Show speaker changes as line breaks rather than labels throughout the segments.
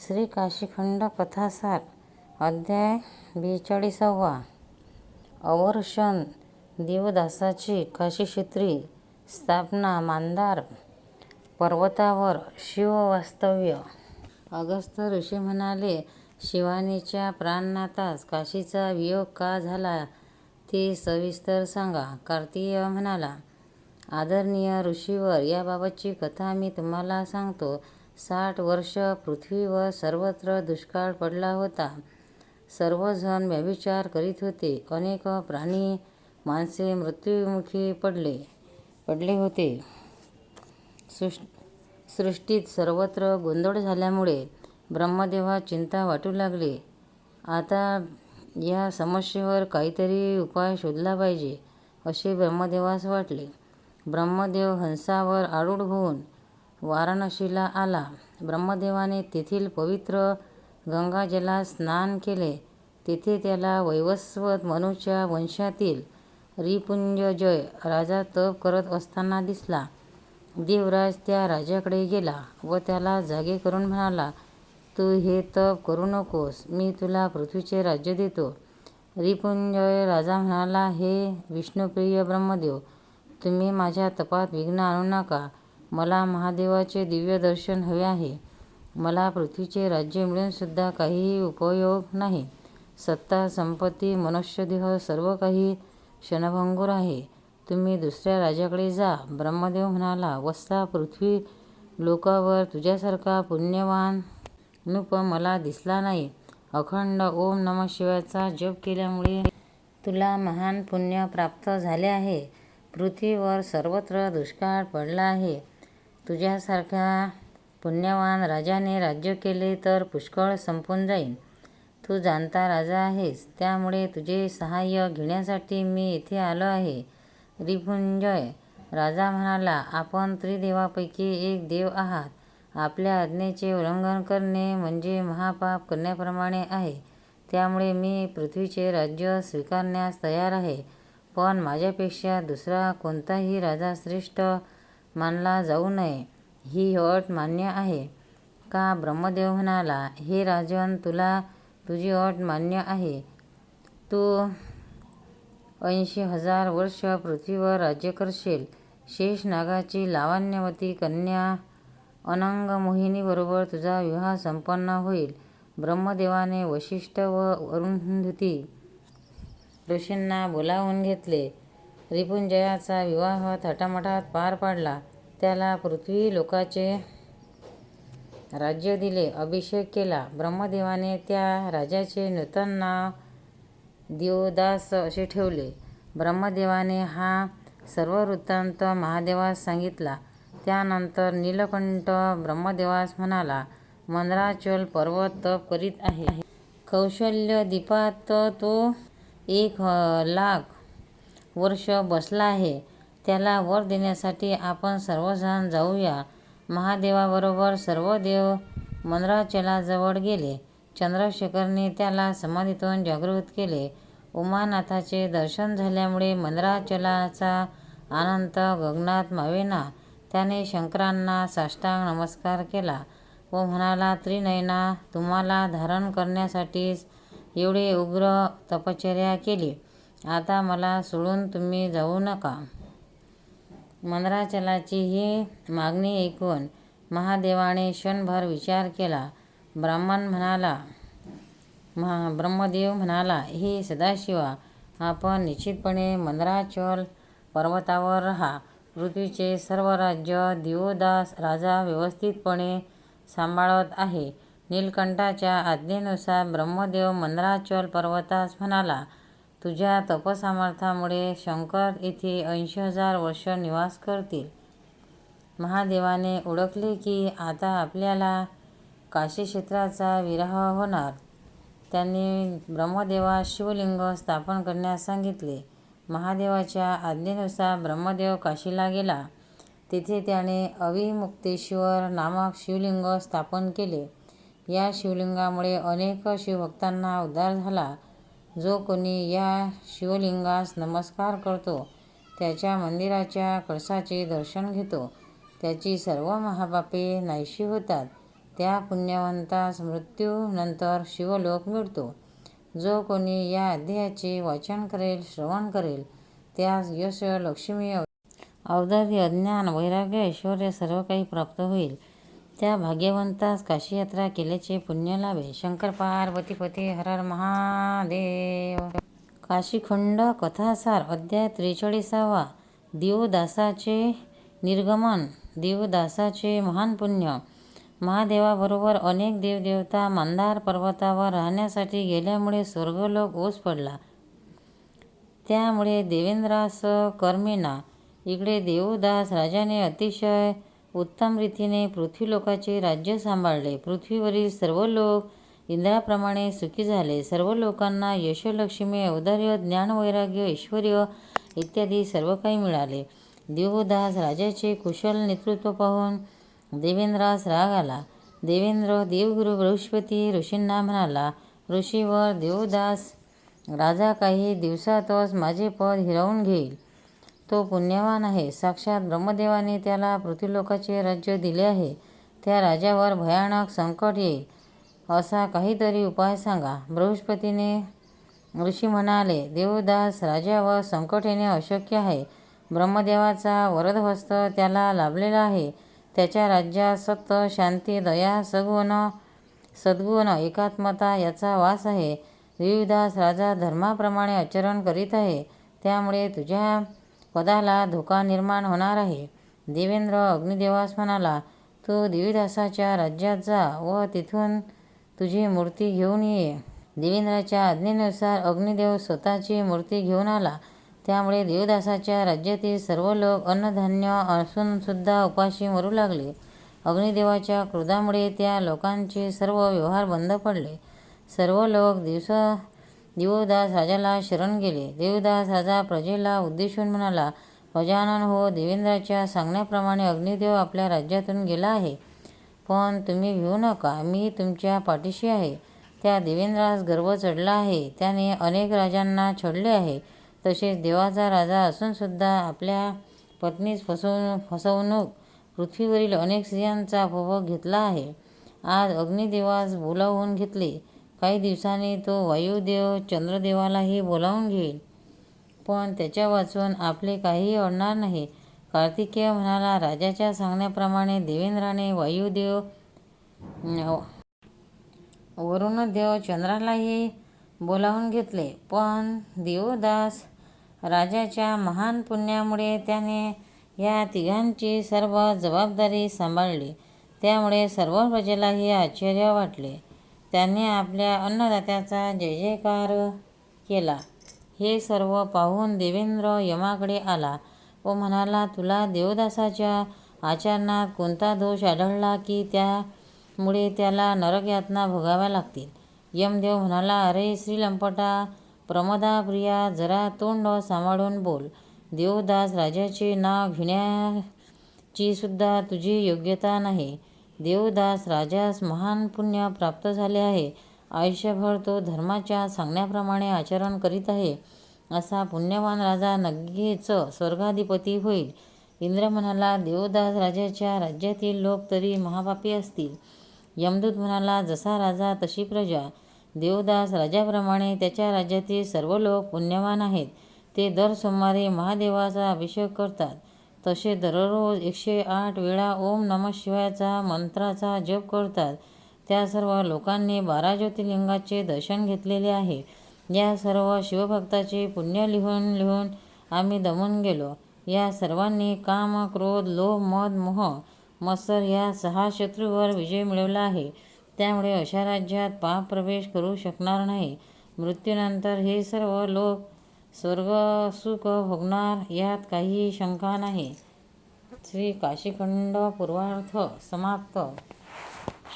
श्री काशीखंड कथासार अध्याय बेचाळीसावा. अवर्षण देवदासाची काशीक्षेत्री स्थापना मांदार पर्वतावर शिववास्तव्य. अगस्त्य ऋषी म्हणाले शिवानीच्या प्राणनाथास काशीचा वियोग का झाला ते सविस्तर सांगा. कार्तिय म्हणाला आदरणीय ऋषीवर याबाबतची कथा मी तुम्हाला सांगतो. साठ वर्ष पृथ्वीवर सर्वत्र दुष्काळ पडला होता. सर्वजण व्यभिचार करीत होते. अनेक प्राणी माणसे मृत्युमुखी पडले पडले होते. सृष् सृष्टीत सर्वत्र गोंधळ झाल्यामुळे ब्रह्मदेवा चिंता वाटू लागले. आता या समस्येवर काहीतरी उपाय शोधला पाहिजे असे ब्रह्मदेवास वाटले. ब्रह्मदेव हंसावर आरूढ होऊन वाराणसीला आला. ब्रह्मदेवाने तेथील पवित्र गंगाजलात स्नान केले. तेथे त्याला वैवस्वत मनूच्या वंशातील रिपुंजय राजा तप करत असताना दिसला. देवराज त्या राजाकडे गेला व त्याला जागे करून म्हणाला तू हे तप करू नकोस मी तुला पृथ्वीचे राज्य देतो. रिपुंजय राजा म्हणाला हे विष्णुप्रिय ब्रह्मदेव तुम्ही माझ्या तपात विघ्न आणू नका. मला महादेवाचे दिव्य दर्शन हवे आहे. मला पृथ्वीचे राज्य मिळूनसुद्धा काहीही उपयोग नाही. सत्ता संपत्ती मनुष्यदेह सर्व काही क्षणभंगूर आहे. तुम्ही दुसऱ्या राजाकडे जा. ब्रह्मदेव म्हणाला वत्सा पृथ्वी लोकावर तुझ्यासारखा पुण्यवान नुप मला दिसला नाही. अखंड ओम नम शिवायचा जप केल्यामुळे तुला महान पुण्य प्राप्त झाले आहे. पृथ्वीवर सर्वत्र दुष्काळ पडला आहे. तुझ्यासारख्या पुण्यवान राजाने राज्य केले तर पुष्कळ संपून जाईल तू जाणता राजा आहेस त्यामुळे तुझे सहाय्य घेण्यासाठी मी येथे आलो आहे. रिपुंजय राजा म्हणाला आपण त्रिदेवापैकी एक देव आहात. आपल्या आज्ञेचे उल्लंघन करणे म्हणजे महापाप करण्याप्रमाणे आहे. त्यामुळे मी पृथ्वीचे राज्य स्वीकारण्यास तयार आहे. पण माझ्यापेक्षा दुसरा कोणताही राजा श्रेष्ठ मानला जाऊ नये. ही अट मान्य आहे. का ब्रह्मदेव म्हणाला हे राजन तुला तुझी अट मान्य आहे. तू ऐंशी हजार वर्ष पृथ्वीवर राज्य करशील. शेषनागाची लावण्यवती कन्या अनंग मोहिनीबरोबर तुझा विवाह संपन्न होईल. ब्रह्मदेवाने वशिष्ठ व अरुंधती ऋषींना बोलावून घेतले. रिपुंजयाचा विवाह थाटामाटात पार पाडला. त्याला पृथ्वी लोकाचे राज्य दिले अभिषेक केला. ब्रह्मदेवाने त्या राजाचे नूतन नाव दिवदास असे ठेवले. ब्रह्मदेवाने हा सर्व वृत्तांत महादेवास सांगितला. त्यानंतर नीलकंठ ब्रह्मदेवास म्हणाला मंदराचल पर्वत तप करीत आहे. कौशल्य दीपात तो एक लाख वर्ष बसला आहे. त्याला वर देण्यासाठी आपण सर्वजण जाऊया. महादेवाबरोबर सर्व देव मंदराचलाजवळ गेले. चंद्रशेखरने त्याला समाधीतून जागृत केले. उमानाथाचे दर्शन झाल्यामुळे मंदराचलाचा आनंद गगनात मावेना. त्याने शंकरांना साष्टांग नमस्कार केला व म्हणाला त्रिनयना तुम्हाला धारण करण्यासाठीच एवढे उग्र तपश्चर्या केली. आता मला सोडून तुम्ही जाऊ नका. मंदराचलाची ही मागणी ऐकून महादेवाने क्षणभर विचार केला. ब्राह्मण म्हणाला महा ब्रह्मदेव म्हणाला हे सदाशिवा आपण निश्चितपणे मंदराचल पर्वतावर राहा पृथ्वीचे सर्व राज्य दिवोदास राजा व्यवस्थितपणे सांभाळत आहे. नीलकंठाच्या आज्ञेनुसार ब्रह्मदेव मंदराचल पर्वतास म्हणाला तुझ्या तपसामर्थामुळे शंकर येथे ऐंशी हजार वर्ष निवास करतील. महादेवाने ओळखले की आता आपल्याला काशीक्षेत्राचा विरह होणार. त्यांनी ब्रह्मदेवास शिवलिंग स्थापन करण्यास सांगितले. महादेवाच्या आज्ञेनुसार ब्रह्मदेव काशीला गेला. तेथे त्याने अविमुक्तेश्वर नामक शिवलिंग स्थापन केले. या शिवलिंगामुळे अनेक शिवभक्तांना उद्धार झाला. जो कोणी या शिवलिंगास नमस्कार करतो त्याच्या मंदिराच्या कळसाचे दर्शन घेतो त्याची सर्व महापापे नाहीशी होतात. त्या पुण्यवंतास मृत्यूनंतर शिवलोक मिळतो. जो कोणी या अध्यायाचे वाचन करेल श्रवण करेल त्यास यश लक्ष्मी औदार्य अज्ञान वैराग्य ऐश्वर्य सर्व काही प्राप्त होईल. त्या भाग्यवंतास काशीयात्रा केल्याचे पुण्य लाभे शंकर पार्वतीपती हरर हर महादेव. काशीखंड कथासार अध्याय त्रेचाळीसावा. देवदासाचे निर्गमन देवदासाचे महान पुण्य. महादेवाबरोबर अनेक देवदेवता मंदार पर्वतावर राहण्यासाठी गेल्यामुळे स्वर्गलोक ओस पडला. त्यामुळे देवेंद्रास कर्मेना. इकडे देवदास राजाने अतिशय उत्तम रीतीने पृथ्वीलोकाचे राज्य सांभाळले. पृथ्वीवरील सर्व लोक इंद्राप्रमाणे सुखी झाले. सर्व लोकांना यशोलक्ष्मी औदार्य ज्ञानवैराग्य ऐश्वर इत्यादी सर्व काही मिळाले. देवदास राजाचे कुशल नेतृत्व पाहून देवेंद्रास राग आला. देवेंद्र देवगुरु बृहस्पती ऋषींना म्हणाला ऋषीवर देवदास राजा काही दिवसातच माझे पद हिरावून घेईल. तो पुण्यवान आहे. साक्षात ब्रह्मदेवाने त्याला पृथ्वीलोकाचे राज्य दिले आहे. त्या राजावर भयानक संकट येईल असा काहीतरी उपाय सांगा. बृहस्पतीने ऋषी म्हणाले देवदास राजावर संकट येणे अशक्य आहे. ब्रह्मदेवाचा वरदहस्त त्याला लाभलेला आहे. त्याच्या राज्यात सत्य शांती दया सगुण सद्गुण एकात्मता याचा वास आहे. देवदास राजा धर्माप्रमाणे आचरण करीत आहे. त्यामुळे तुझ्या पदाला धोका निर्माण होणार आहे. देवेंद्र अग्निदेवास म्हणाला तू देवीदासाच्या राज्यात जा व तिथून तुझी मूर्ती घेऊन ये. देवेंद्राच्या आज्ञेनुसार अग्निदेव स्वतःची मूर्ती घेऊन आला. त्यामुळे देवदासाच्या राज्यातील सर्व लोक अन्नधान्य असूनसुद्धा उपाशी मरू लागले. अग्निदेवाच्या क्रोधामुळे त्या लोकांचे सर्व व्यवहार बंद पडले. सर्व लोक दिवस देवदास राजाला शरण गेले. देवदास राजा प्रजेला उद्देशून म्हणाला गजानन हो देवेंद्राच्या सांगण्याप्रमाणे अग्निदेव आपल्या राज्यातून गेला आहे. पण तुम्ही भिवू नका मी तुमच्या पाठीशी आहे. त्या देवेंद्रास गर्व चढला आहे. त्याने अनेक राजांना छडले आहे. तसेच देवाचा राजा असूनसुद्धा आपल्या पत्नीस फसवणूक फसवणूक पृथ्वीवरील अनेक स्त्रियांचा उपभोग घेतला आहे. आज अग्निदेवास बोलावून घेतले. काही दिवसांनी तो वायुदेव चंद्रदेवालाही बोलावून घेईल. पण त्याच्या वाचून आपले काहीही अडणार नाही. कार्तिकेय म्हणाला राजाच्या सांगण्याप्रमाणे देवेंद्राने वायुदेव वरुणदेव चंद्रालाही बोलावून घेतले. पण देवदास राजाच्या महान पुण्यामुळे त्याने या तिघांची सर्व जबाबदारी सांभाळली. त्यामुळे सर्व प्रजेलाही आश्चर्य वाटले. त्याने आपल्या अन्नदात्याचा जय जयकार केला. हे सर्व पाहून देवेंद्र यमाकडे आला व म्हणाला तुला देवदासाच्या आचरणात कोणता दोष आढळला की त्यामुळे त्याला नरकयातना भोगाव्या लागतील यमदेव म्हणाला अरे श्रीलंपटा प्रमदा प्रिया जरा तोंड सांभाळून बोल. देवदास राजाचे नाव घेण्याची सुद्धा तुझी योग्यता नाही. देवदास राजास महान पुण्य प्राप्त झाले आहे. आयुष्यभर तो धर्माच्या सांगण्याप्रमाणे आचरण करीत आहे. असा पुण्यवान राजा नगेच स्वर्गाधिपती होईल. इंद्र म्हणाला देवदास राजाच्या राज्यातील लोक तरी महापापी असतील यमदूत म्हणाला जसा राजा तशी प्रजा. देवदास राजाप्रमाणे त्याच्या राज्यातील सर्व लोक पुण्यवान आहेत. ते दर सोमवारी महादेवाचा अभिषेक करतात. तसे दररोज एकशे आठ वेळा ओम नम शिवायचा मंत्राचा जप करतात. त्या सर्व लोकांनी बारा ज्योतिर्लिंगाचे दर्शन घेतलेले आहे. या सर्व शिवभक्ताचे पुण्य लिहून लिहून आम्ही दमून गेलो. या सर्वांनी काम क्रोध लोभ मद मोह मत्सर या सहा शत्रूवर विजय मिळवला आहे. त्यामुळे अशा राज्यात पाप प्रवेश करू शकणार नाही. मृत्यूनंतर हे सर्व लोक स्वर्ग सुख भोगणार यात काही शंका नाही. श्री काशीखंड पूर्वार्थ समाप्त.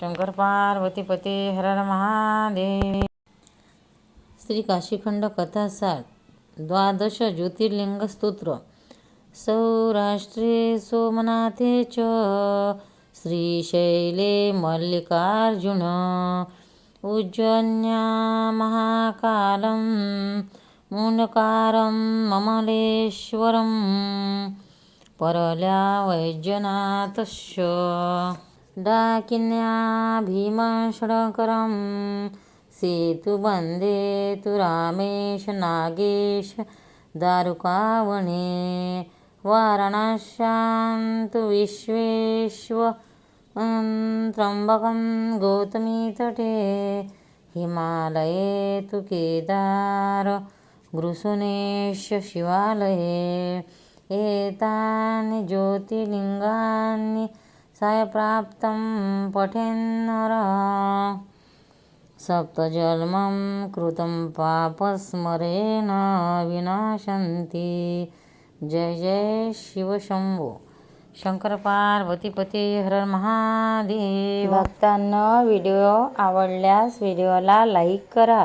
शंकर पार्वती पते महादेव. श्री काशीखंड कथासार द्वादश ज्योतिर्लिंग स्तोत्र सौराष्ट्रे सोमनाथे च. श्रीशैले मल्लिकार्जुन उज्जन्या महाकालम. मूलकारं ममलेश्वरं परल्या वैद्यनाथस्य डाकिन्या भीमषडकरं सेतुबन्दे तु रामेश नागेश दारुकावणे वाराणस्यां तु विश्वेश्व त्र्यम्बकं गौतमीतटे हिमालये तु केदार गृसुनेश शिवालये एतानि ज्योतिर्लिङ्गानि सायप्राप्तं पठेन्नर सप्तजन्मं कृतं पापस्मरेण विनाशन्ति। जय जय शिवशम्भो। शंकर हर महादेव भक्तांना व्हिडिओ आवडल्यास व्हिडिओला लाईक करा.